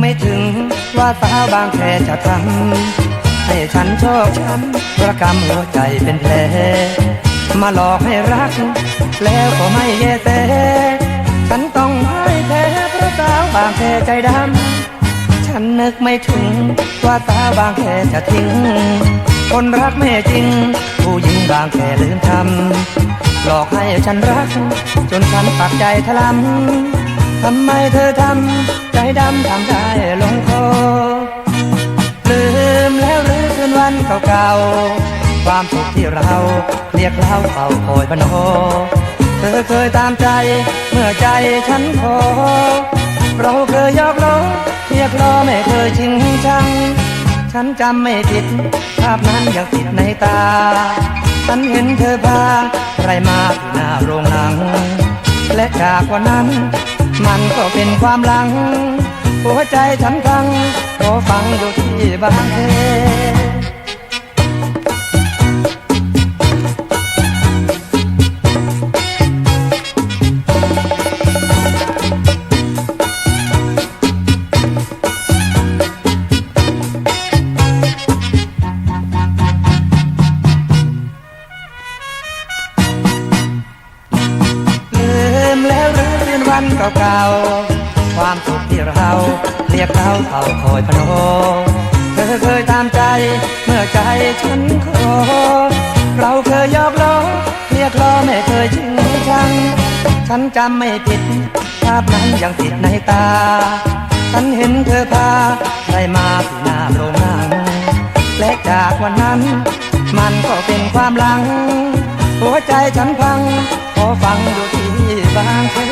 ไม่ถึงว่าสาวบางแคจะทำให้ฉันโชคช้ำประกำหัวใจเป็นแผลมาหลอกให้รัก แล้วก็ไม่เยเตฉันต้องพ่ายแพ้เพราะสาวบางแคใจดำฉันนึกไม่ถึงว่าสาวบางแคจะทิ้ง คนรักไม่จริง ผู้หญิงบางแคลืมทำหลอกให้ฉันรัก จนฉันปักใจทะลำ ทำไมเธอทำใจดำทำได้ลงคอลืมแล้วหรือคืนวันเก่าๆ ความสุขที่เราเรียกเล่าเป่าคอยบันโฮเธอเคยตามใจเมื่อใจฉันขอ เราเคยยอกล้อเรียกล้อไม่เคยชิงชัง ฉันจำไม่ผิด ภาพนั้นยังติดในตา ฉันเห็นเธอพาใครมาที่หน้าโรงหนังและจากวันนั้น มันก็เป็นความหลัง หัวใจฉันฟังก็ฟังอยู่ที่บางแค วันเก่าๆ ความสุขที่เราเรียกเราเป่าคอยพะโนเธอเคยตามใจเมื่อใจฉันขอ เราเคยยอกล้อเรียกล้อไม่เคยชิงชัง ฉันจำไม่ผิดภาพนั้นยังติดในตา ฉันเห็นเธอพาใครมาที่หน้าโรงหนังและจากวันนั้น มันก็เป็นความหลัง หัวใจฉันพัง ขอฟังอยู่ที่บางแค